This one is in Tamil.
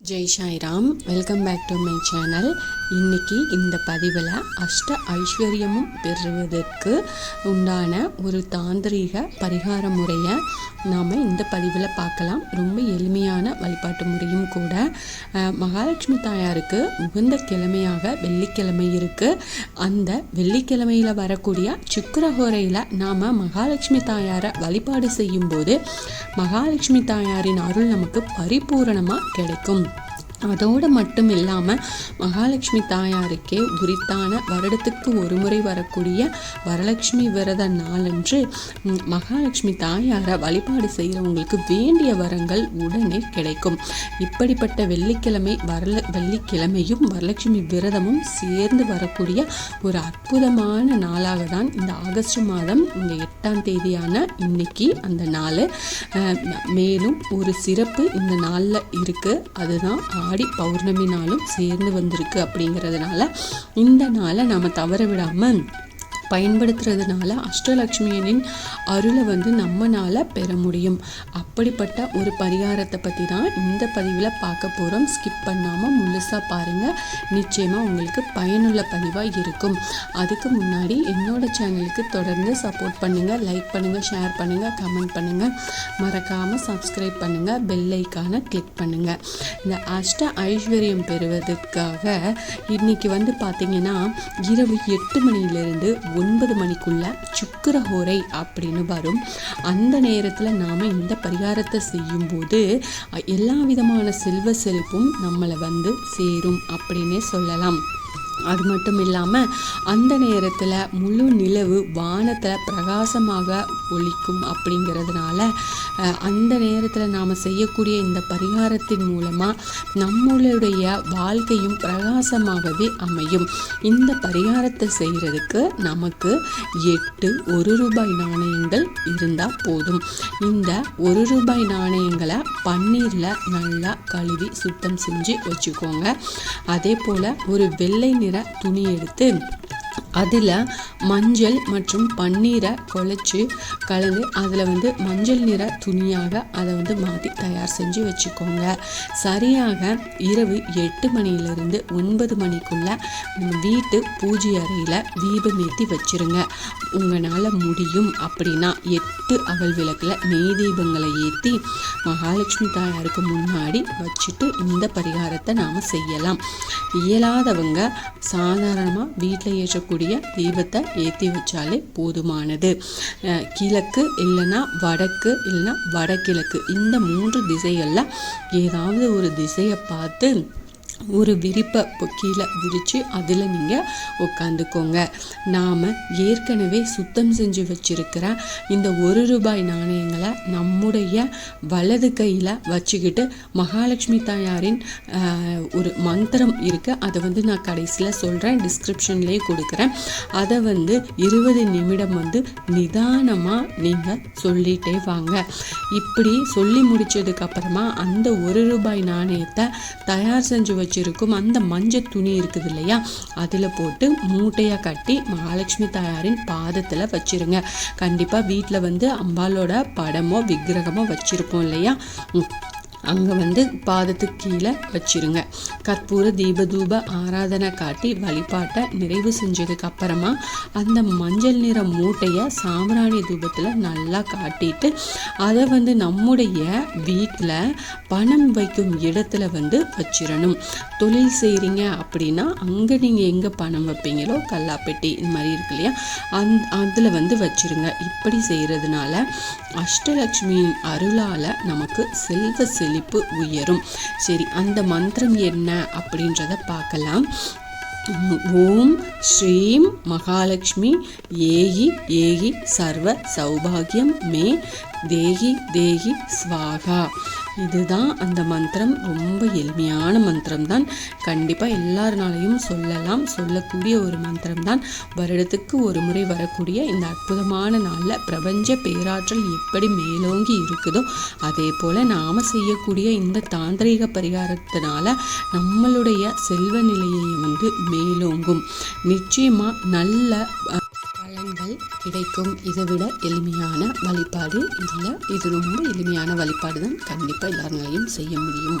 Jai Sairam welcome back to my channel இன்னைக்கு இந்த பதிவில் அஷ்ட ஐஸ்வர்யமும் பெறுவதற்கு உண்டான ஒரு தாந்திரீக பரிகார முறையை நாம் இந்த பதிவில் பார்க்கலாம். ரொம்ப எளிமையான வழிபாட்டு முறையும் கூட. மகாலட்சுமி தாயாருக்கு உகந்த கிழமையாக வெள்ளிக்கிழமை இருக்குது அந்த வெள்ளிக்கிழமையில் வரக்கூடிய சுக்கரஹோரையில் நாம் மகாலட்சுமி தாயாரை வழிபாடு செய்யும்போது மகாலட்சுமி தாயாரின் அருள் நமக்கு பரிபூரணமாக கிடைக்கும். அதோடு மட்டும் இல்லாமல் மகாலட்சுமி தாயாருக்கே உரித்தான வருடத்துக்கு ஒரு முறை வரக்கூடிய வரலட்சுமி விரத நாளன்று மகாலட்சுமி தாயாரை வழிபாடு செய்கிறவங்களுக்கு வேண்டிய வரங்கள் உடனே கிடைக்கும். இப்படிப்பட்ட வெள்ளிக்கிழமை வரல வெள்ளிக்கிழமையும் வரலட்சுமி விரதமும் சேர்ந்து வரக்கூடிய ஒரு அற்புதமான நாளாக தான் இந்த ஆகஸ்ட் மாதம் இந்த எட்டாம் தேதியான இன்னைக்கு அந்த நாள். மேலும் ஒரு சிறப்பு இந்த நாளில் இருக்குது அதுதான் ஆடி பௌர்ணமி நாளும் சேர்ந்து வந்திருக்கு அப்படிங்கிறதுனால இந்த நாளை நாம் தவற விடாமல் பயன்படுத்துறதுனால அஷ்டலக்ஷ்மியனின் அருளை வந்து நம்மனால பெற முடியும். அப்படிப்பட்ட ஒரு பரிகாரத்தை பற்றி தான் இந்த பதிவில் பார்க்க போகிறோம் ஸ்கிப் பண்ணாமல் முழுசாக பாருங்கள் நிச்சயமாக உங்களுக்கு பயனுள்ள பதிவாக இருக்கும். அதுக்கு முன்னாடி என்னோட சேனலுக்கு தொடர்ந்து சப்போர்ட் பண்ணுங்கள் லைக் பண்ணுங்கள் ஷேர் பண்ணுங்கள் கமெண்ட் பண்ணுங்கள் மறக்காமல் சப்ஸ்கிரைப் பண்ணுங்கள் பெல் ஐக்கானை கிளிக் பண்ணுங்கள் இந்த அஷ்ட ஐஸ்வர்யம் பெறுவதற்காக இன்னைக்கு வந்து பார்த்திங்கன்னா இரவு எட்டு மணியிலிருந்து ஒன்பது மணிக்குள்ள சுக்கரஹோரை அப்படின்னு வரும். அந்த நேரத்தில் நாம் இந்த பரிகாரத்தை செய்யும்போது எல்லா விதமான செல்வ செழிப்பும் நம்மளை வந்து சேரும் அப்படின்னே சொல்லலாம். அது மட்டும் இல்லாமல் அந்த நேரத்தில் முழு நிலவு வானத்தில் பிரகாசமாக ஒழிக்கும் அப்படிங்கிறதுனால அந்த நேரத்தில் நாம் செய்யக்கூடிய இந்த பரிகாரத்தின் மூலமாக நம்மளுடைய வாழ்க்கையும் பிரகாசமாகவே அமையும். இந்த பரிகாரத்தை செய்கிறதுக்கு நமக்கு எட்டு ஒரு ரூபாய் நாணயங்கள் இருந்தால் போதும். இந்த ஒரு ரூபாய் நாணயங்களை பன்னீரில் நல்லா கழுவி சுத்தம் செஞ்சு வச்சுக்கோங்க. அதே போல் ஒரு வெள்ளை நிற துணி எடுத்து அதில் மஞ்சள் மற்றும் பன்னீரை குழச்சி கலந்து அதில் வந்து மஞ்சள் நிற துணியாக அதை வந்து மாற்றி தயார் செஞ்சு வச்சுக்கோங்க. சரியாக இரவு எட்டு மணியிலிருந்து ஒன்பது மணிக்குள்ளே நம்ம வீட்டு பூஜை அறையில் தீபம் ஏற்றி வச்சிருங்க. உங்களால் முடியும் அப்படின்னா எட்டு அகல் விளக்கில் நெய் தீபங்களை ஏற்றி மகாலட்சுமி தாயாருக்கு முன்னாடி வச்சுட்டு இந்த பரிகாரத்தை நாம் செய்யலாம். இயலாதவங்க சாதாரணமாக வீட்டில் ஏற்றக்கூடிய தீபத்தை ஏற்றி வச்சாலே போதுமானது. கிழக்கு இல்லைன்னா வடக்கு இல்லைன்னா வடகிழக்கு. இந்த மூன்று திசைகளில் ஏதாவது ஒரு திசையை பார்த்து ஒரு விரிப்பை கீழே விரித்து அதில் நீங்கள் உட்காந்துக்கோங்க நாம் ஏற்கனவே சுத்தம் செஞ்சு வச்சுருக்கிற இந்த ஒரு ரூபாய் நாணயங்களை நம்முடைய வலது கையில் வச்சுக்கிட்டு மகாலட்சுமி தாயாரின் ஒரு மந்திரம் இருக்குது அதை வந்து நான் கடைசியில் சொல்கிறேன் டிஸ்கிரிப்ஷன்லேயே கொடுக்குறேன். அதை வந்து இருபது நிமிடம் வந்து நிதானமாக நீங்கள் சொல்லிட்டே வாங்க. இப்படி சொல்லி முடித்ததுக்கப்புறமா அந்த ஒரு ரூபாய் நாணயத்தை தயார் செஞ்சு வச்சிருக்கும் அந்த மஞ்சள் துணி இருக்குது இல்லையா? அதில் போட்டு மூட்டையாக கட்டி மகாலட்சுமி தாயாரின் பாதத்தில் வச்சிருங்க. கண்டிப்பாக வீட்டில் வந்து அம்பாலோட படமோ விக்கிரகமோ வச்சிருப்போம் இல்லையா? அங்கே வந்து பாதத்துக்கு கீழே வச்சிருங்க. கற்பூர தீபதூப ஆராதனை காட்டி வழிபாட்டை நிறைவு செஞ்சதுக்கு அப்புறமா அந்த மஞ்சள் நிற மூட்டையை சாம்பிராணி தூபத்தில் நல்லா காட்டிட்டு அதை வந்து நம்முடைய வீட்டில் பணம் வைக்கும் இடத்துல வந்து வச்சிடணும் தொழில் செய்கிறீங்க அப்படின்னா அங்கே நீங்கள் எங்கே பணம் வைப்பீங்களோ கல்லாப்பெட்டி இந்த மாதிரி இருக்கு இல்லையா? அந் அதில் வந்து வச்சிருங்க. இப்படி செய்கிறதுனால அஷ்டலக்ஷ்மியின் அருளால் நமக்கு செல்வ செழிப்பு உயரும். சரி அந்த மந்திரம் என்ன அப்படின்றத பார்க்கலாம். ஓம் ஸ்ரீம் மகாலட்சுமி ஏகி ஏகி சர்வ சௌபாகியம் மே தேகி தேகி ஸ்வாகா. இதுதான் அந்த மந்திரம். ரொம்ப எளிமையான மந்திரம் தான் கண்டிப்பாக எல்லாருனாலையும் சொல்லலாம். சொல்லக்கூடிய ஒரு மந்திரம் தான் வருடத்துக்கு ஒரு முறை வரக்கூடிய இந்த அற்புதமான நாளில் பிரபஞ்ச பேராற்றல் எப்படி மேலோங்கி இருக்குதோ அதே போல் நாம் செய்யக்கூடிய இந்த தாந்திரீக பரிகாரத்தினால நம்மளுடைய செல்வ நிலையை வந்து மேலோங்கும். நிச்சயமாக நல்ல கிடைக்கும். இதை விட எளிமையான வழிபாடு இல்லை இது ரொம்ப எளிமையான வழிபாடு தான் கண்டிப்பாக எல்லாருங்களையும் செய்ய முடியும்.